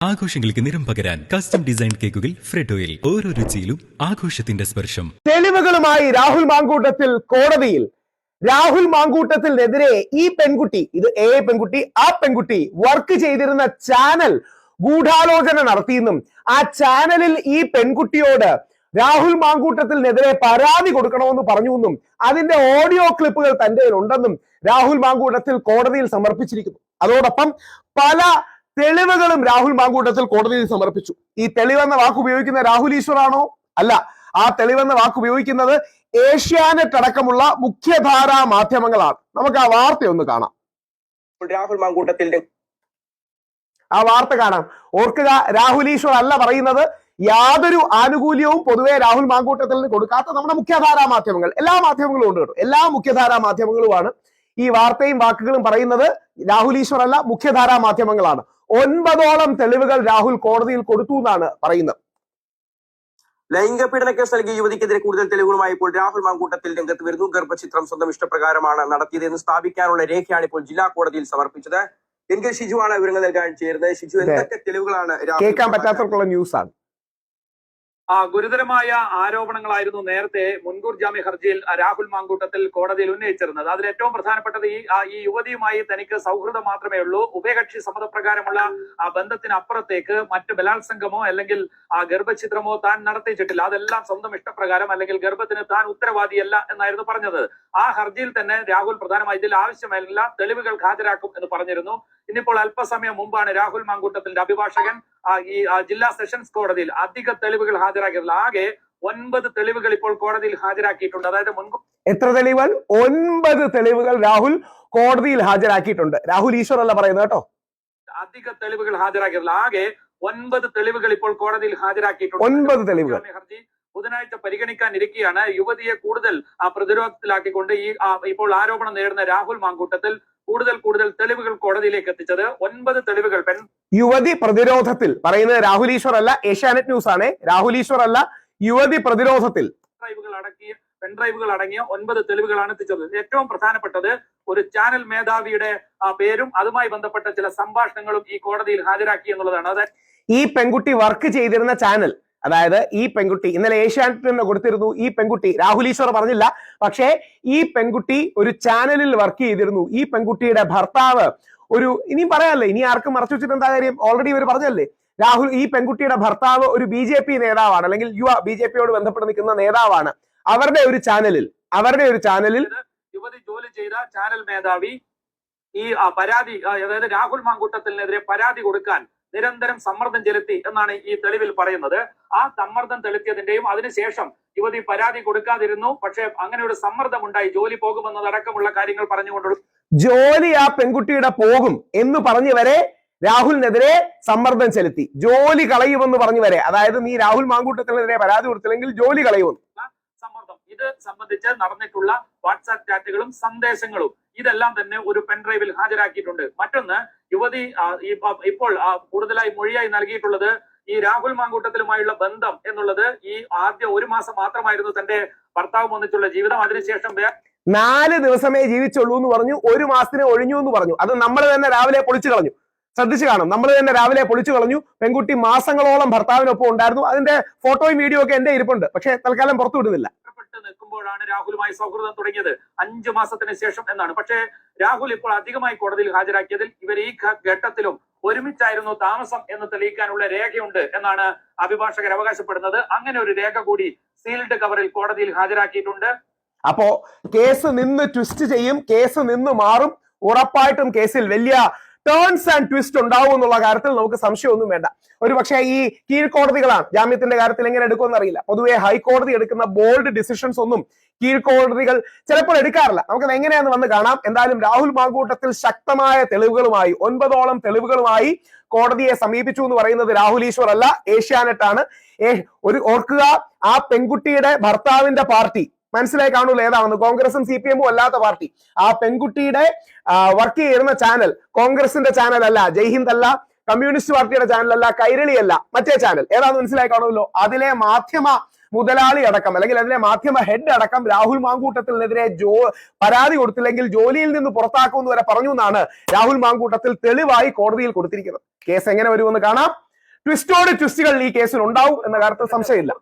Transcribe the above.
ആഘോഷങ്ങൾക്ക് നിറം പകരാൻ കസ്റ്റം ഡിസൈൻ കേക്കുകൾ ഫ്രെഡോയിൽ ഓരോ രുചിയിലും ആഘോഷത്തിന്റെ സ്പർശം. തെളിവുകളുമായി രാഹുൽ മാങ്കൂട്ടത്തിൽ കോടതിയിൽ. രാഹുൽ മാങ്കൂട്ടത്തിനെതിരെ ഈ പെൺകുട്ടി ഇത് എ പെൺകുട്ടി ആ പെൺകുട്ടി വർക്ക് ചെയ്തിരുന്ന ചാനൽ ഗൂഢാലോചന നടത്തിയെന്നും ആ ചാനലിൽ ഈ പെൺകുട്ടിയോട് രാഹുൽ മാങ്കൂട്ടത്തിനെതിരെ പരാതി കൊടുക്കണമെന്ന് പറഞ്ഞുവെന്നും അതിന്റെ ഓഡിയോ ക്ലിപ്പുകൾ തന്റെ ഉണ്ടെന്നും രാഹുൽ മാങ്കൂട്ടത്തിൽ കോടതിയിൽ സമർപ്പിച്ചിരിക്കുന്നു. അതോടൊപ്പം പല തെളിവുകളും രാഹുൽ മാങ്കൂട്ടത്തിൽ കോടതിയിൽ സമർപ്പിച്ചു. ഈ തെളിവെന്ന വാക്ക് ഉപയോഗിക്കുന്ന രാഹുൽ ഈശ്വറാണോ? അല്ല. ആ തെളിവെന്ന വാക്ക് ഉപയോഗിക്കുന്നത് ഏഷ്യാനെറ്റ് അടക്കമുള്ള മുഖ്യധാരാ മാധ്യമങ്ങളാണ്. നമുക്ക് ആ വാർത്ത ഒന്ന് കാണാം. രാഹുൽ മാങ്കൂട്ടത്തിന്റെ ആ വാർത്ത കാണാം. ഓർക്കുക രാഹുൽ ഈശ്വർ അല്ല പറയുന്നത്. യാതൊരു ആനുകൂല്യവും പൊതുവെ രാഹുൽ മാങ്കൂട്ടത്തിൽ കൊടുക്കാത്ത നമ്മുടെ മുഖ്യധാരാ മാധ്യമങ്ങൾ. എല്ലാ മാധ്യമങ്ങളും ഉണ്ട് കേട്ടോ. എല്ലാ മുഖ്യധാരാ മാധ്യമങ്ങളുമാണ് ഈ വാർത്തയും വാക്കുകളും പറയുന്നത്. രാഹുൽ ഈശ്വർ അല്ല മുഖ്യധാരാ മാധ്യമങ്ങളാണ്. ഒൻപതോളം തെളിവുകൾ രാഹുൽ കോടതിയിൽ കൊടുത്തു എന്നാണ് പറയുന്നത്. ലൈംഗിക പീഡന കേസ് നൽകിയ യുവതിക്കെതിരെ കൂടുതൽ തെളിവുകളുമായി ഇപ്പോൾ രാഹുൽ മാങ്കൂട്ടത്തിൽ രംഗത്ത് വരുന്നു. ഗർഭചിത്രം സ്വന്തം ഇഷ്ടപ്രകാരമാണ് നടത്തിയതെന്ന് സ്ഥാപിക്കാനുള്ള രേഖയാണ് ഇപ്പോൾ ജില്ലാ കോടതിയിൽ സമർപ്പിച്ചത്. എൻ കെ ഷിജുവാണ് വിവരങ്ങൾ നൽകാൻ ചേരുന്നത്. ഷിജു എന്തൊക്കെ തെളിവുകളാണ് കേൾക്കാൻ പറ്റാത്തവർക്കുള്ള ന്യൂസാണ്. ഗുരുതരമായ ആരോപണങ്ങളായിരുന്നു നേരത്തെ മുൻകൂർ ജാമ്യ ഹർജിയിൽ രാഹുൽ മാങ്കൂട്ടത്തിൽ കോടതിയിൽ ഉന്നയിച്ചിരുന്നത്. അതിൽ ഏറ്റവും പ്രധാനപ്പെട്ടത് ഈ ഈ യുവതിയുമായി തനിക്ക് സൗഹൃദം മാത്രമേ ഉള്ളൂ. ഉഭയകക്ഷി സമ്മതപ്രകാരമുള്ള ആ ബന്ധത്തിന് അപ്പുറത്തേക്ക് മറ്റ് ബലാത്സംഗമോ അല്ലെങ്കിൽ ആ ഗർഭഛിദ്രമോ താൻ നടത്തിയിട്ടില്ല അതെല്ലാം സ്വന്തം ഇഷ്ടപ്രകാരം അല്ലെങ്കിൽ ഗർഭത്തിന് താൻ ഉത്തരവാദിയല്ല എന്നായിരുന്നു പറഞ്ഞത്. ആ ഹർജിയിൽ തന്നെ രാഹുൽ പ്രധാനമായി ഇതിൽ ആവശ്യമായില്ല തെളിവുകൾ ഹാജരാക്കും എന്ന് പറഞ്ഞിരുന്നു. ഇന്നിപ്പോൾ അല്പസമയം മുമ്പാണ് രാഹുൽ മാങ്കൂട്ടത്തിന്റെ അഭിഭാഷകൻ ഈ ജില്ലാ സെഷൻസ് കോടതിയിൽ അധിക തെളിവുകൾ ഹാജരാക്കിയിട്ടുള്ള ആകെ ഒൻപത് തെളിവുകൾ ഇപ്പോൾ കോടതിയിൽ ഹാജരാക്കിയിട്ടുണ്ട്. അതായത് മുൻകൂർ എത്ര തെളിവുകൾ? ഒൻപത് തെളിവുകൾ രാഹുൽ കോടതിയിൽ ഹാജരാക്കിയിട്ടുണ്ട്. രാഹുൽ ഈശ്വർ അല്ല പറയുന്നത് കേട്ടോ. അധിക തെളിവുകൾ ഹാജരാക്കിയിട്ടുള്ള ആകെ ഒൻപത് തെളിവുകൾ ഇപ്പോൾ കോടതിയിൽ ഹാജരാക്കിയിട്ടുണ്ട്. ഒൻപത് തെളിവുകൾ. ഹർജി ബുധനാഴ്ച പരിഗണിക്കാനിരിക്കുകയാണ്. യുവതിയെ കൂടുതൽ പ്രതിരോധത്തിലാക്കിക്കൊണ്ട് ഈ ഇപ്പോൾ ആരോപണം നേരിടുന്ന രാഹുൽ മാങ്കൂട്ടത്തിൽ കൂടുതൽ കൂടുതൽ തെളിവുകൾ കോടതിയിലേക്ക് എത്തിച്ചത് ഒൻപത് തെളിവുകൾ. പെൺ യുവതി പ്രതിരോധത്തിൽ പറയുന്നത് രാഹുൽ ഈശ്വർ അല്ല ഏഷ്യാനെറ്റ് ന്യൂസ് ആണ്. രാഹുൽ ഈശ്വർ അല്ല യുവതി പ്രതിരോധത്തിൽ. ഡ്രൈവുകൾ അടക്കിയ പെൺഡ്രൈവുകൾ അടങ്ങിയ ഒൻപത് തെളിവുകളാണ് എത്തിച്ചത്. ഏറ്റവും പ്രധാനപ്പെട്ടത് ഒരു ചാനൽ മേധാവിയുടെ പേരും അതുമായി ബന്ധപ്പെട്ട ചില സംഭാഷണങ്ങളും ഈ കോടതിയിൽ ഹാജരാക്കി എന്നുള്ളതാണ്. അതായത് ഈ പെൺകുട്ടി വർക്ക് ചെയ്തിരുന്ന ചാനൽ അതായത് ഈ പെൺകുട്ടി ഇന്നലെ ഏഷ്യാനെറ്റ് തന്നെ കൊടുത്തിരുന്നു ഈ പെൺകുട്ടി. രാഹുൽ ഈശ്വർ പറഞ്ഞില്ല. പക്ഷേ ഈ പെൺകുട്ടി ഒരു ചാനലിൽ വർക്ക് ചെയ്തിരുന്നു. ഈ പെൺകുട്ടിയുടെ ഭർത്താവ് ഒരു ഇനിയും പറയാനല്ലേ ഇനി ആർക്കും മറച്ചു വെച്ചിട്ട് എന്താ കാര്യം? ഓൾറെഡി ഇവർ പറഞ്ഞല്ലേ രാഹുൽ ഈ പെൺകുട്ടിയുടെ ഭർത്താവ് ഒരു ബി ജെ പി നേതാവാണ്. അല്ലെങ്കിൽ യുവ ബി ജെ പിയോട് ബന്ധപ്പെട്ട് നിൽക്കുന്ന നേതാവാണ്. അവരുടെ ഒരു ചാനലിൽ അവരുടെ ഒരു ചാനലിൽ യുവതി ജോലി ചെയ്ത ചാനൽ മേധാവി ഈ പരാതി അതായത് രാഹുൽ മാങ്കൂട്ടത്തിനെതിരെ പരാതി കൊടുക്കാൻ നിരന്തരം സമ്മർദ്ദം ചെലുത്തി എന്നാണ് ഈ തെളിവിൽ പറയുന്നത്. ആ സമ്മർദ്ദം തെളുത്തിയതിന്റെയും അതിനുശേഷം യുവതി പരാതി കൊടുക്കാതിരുന്നു. പക്ഷേ അങ്ങനെ ഒരു സമ്മർദ്ദം ഉണ്ടായി ജോലി പോകുമെന്നതടക്കമുള്ള കാര്യങ്ങൾ പറഞ്ഞുകൊണ്ടുള്ള ജോലി ആ പെൺകുട്ടിയുടെ പോകും എന്ന് പറഞ്ഞു വരെ രാഹുലിനെതിരെ സമ്മർദ്ദം ചെലുത്തി. ജോലി കളയുമെന്ന് പറഞ്ഞു വരെ അതായത് നീ രാഹുൽ മാങ്കൂട്ടത്തിനെതിരെ പരാതി കൊടുത്തില്ലെങ്കിൽ ജോലി കളയുമെന്ന്. സംബന്ധിച്ച് നടന്നിട്ടുള്ള വാട്സാപ്പ് ചാറ്റുകളും സന്ദേശങ്ങളും ഇതെല്ലാം തന്നെ ഒരു പെൻഡ്രൈവിൽ ഹാജരാക്കിയിട്ടുണ്ട്. മറ്റൊന്ന് യുവതി ഇപ്പോൾ കൂടുതലായി മൊഴിയായി നൽകിയിട്ടുള്ളത് ഈ രാഹുൽ മാങ്കൂട്ടത്തിലുമായുള്ള ബന്ധം എന്നുള്ളത് ഈ ആദ്യ ഒരു മാസം മാത്രമായിരുന്നു തന്റെ ഭർത്താവ് ഒന്നിച്ചുള്ള ജീവിതം. അതിനുശേഷം നാല് ദിവസമേ ജീവിച്ചുള്ളൂ എന്ന് പറഞ്ഞു ഒരു മാസത്തിനെ ഒഴിഞ്ഞു എന്ന് പറഞ്ഞു. അത് നമ്മൾ തന്നെ രാവിലെ പൊളിച്ചു കളഞ്ഞു. ശ്രദ്ധിച്ചു കാണും നമ്മൾ തന്നെ രാവിലെ പൊളിച്ചു കളഞ്ഞു. പെൺകുട്ടി മാസങ്ങളോളം ഭർത്താവിനൊപ്പം ഉണ്ടായിരുന്നു. അതിന്റെ ഫോട്ടോയും വീഡിയോ ഒക്കെ എന്റെ ഇരിപ്പുണ്ട്. പക്ഷെ തൽക്കാലം പുറത്തു വിടുന്നില്ല നിൽക്കുമ്പോഴാണ് രാഹുലുമായി സൗഹൃദം തുടങ്ങിയത്. അഞ്ചു മാസത്തിന് ശേഷം എന്നാണ്. പക്ഷേ രാഹുൽ ഇപ്പോൾ അധികമായി കോടതിയിൽ ഹാജരാക്കിയതിൽ ഇവർ ഈ ഘട്ടത്തിലും ഒരുമിച്ചായിരുന്നു താമസം എന്ന് തെളിയിക്കാനുള്ള രേഖയുണ്ട് എന്നാണ് അഭിഭാഷകർ അവകാശപ്പെടുന്നത്. അങ്ങനെ ഒരു രേഖ കൂടി സീൽഡ് കവറിൽ കോടതിയിൽ ഹാജരാക്കിയിട്ടുണ്ട്. അപ്പോ കേസ് നിന്ന് ട്വിസ്റ്റ് ചെയ്യും കേസ് നിന്ന് മാറും. ഉറപ്പായിട്ടും കേസിൽ വലിയ ടേൺസ് ആൻഡ് ട്വിസ്റ്റ് ഉണ്ടാവും എന്നുള്ള കാര്യത്തിൽ നമുക്ക് സംശയമൊന്നും വേണ്ട. ഒരു പക്ഷേ ഈ കീഴ്ക്കോടതികളാണ് ജാമ്യത്തിന്റെ കാര്യത്തിൽ എങ്ങനെ എടുക്കുമെന്ന് അറിയില്ല. പൊതുവെ ഹൈക്കോടതി എടുക്കുന്ന ബോൾഡ് ഡിസിഷൻസ് ഒന്നും കീഴ്ക്കോടതികൾ ചിലപ്പോൾ എടുക്കാറില്ല. നമുക്കത് എങ്ങനെയാന്ന് വന്ന് കാണാം. എന്തായാലും രാഹുൽ മാങ്കൂട്ടത്തിൽ ശക്തമായ തെളിവുകളുമായി ഒൻപതോളം തെളിവുകളുമായി കോടതിയെ സമീപിച്ചു എന്ന് പറയുന്നത് രാഹുൽ ഈശ്വർ അല്ല. ഏഷ്യാനെറ്റ് ആണ് ഒരു ഓർക്കുക ആ പെൺകുട്ടിയുടെ ഭർത്താവിന്റെ പാർട്ടി മനസ്സിലായി കാണുള്ളൂ ഏതാണെന്ന്. കോൺഗ്രസും സി പി എമ്മും അല്ലാത്ത പാർട്ടി. ആ പെൺകുട്ടിയുടെ വർക്ക് ചെയ്യുന്ന ചാനൽ കോൺഗ്രസിന്റെ ചാനൽ അല്ല ജയ്ഹിന്ദ് അല്ല കമ്മ്യൂണിസ്റ്റ് പാർട്ടിയുടെ ചാനൽ അല്ല കൈരളി അല്ല മറ്റേ ചാനൽ ഏതാണെന്ന് മനസ്സിലായി കാണുമല്ലോ? അതിലെ മാധ്യമ മുതലാളി അടക്കം അല്ലെങ്കിൽ അതിലെ മാധ്യമ ഹെഡ് അടക്കം രാഹുൽ മാങ്കൂട്ടത്തിനെതിരെ ജോ പരാതി കൊടുത്തില്ലെങ്കിൽ ജോലിയിൽ നിന്ന് പുറത്താക്കുമെന്ന് വരെ പറഞ്ഞു എന്നാണ് രാഹുൽ മാങ്കൂട്ടത്തിൽ തെളിവായി കോടതിയിൽ കൊടുത്തിരിക്കുന്നത്. കേസ് എങ്ങനെ വരുമെന്ന് കാണാം. ട്വിസ്റ്റോട് ട്വിസ്റ്റുകൾ ഈ കേസിൽ ഉണ്ടാവും എന്ന കാര്യത്തിൽ സംശയമില്ല.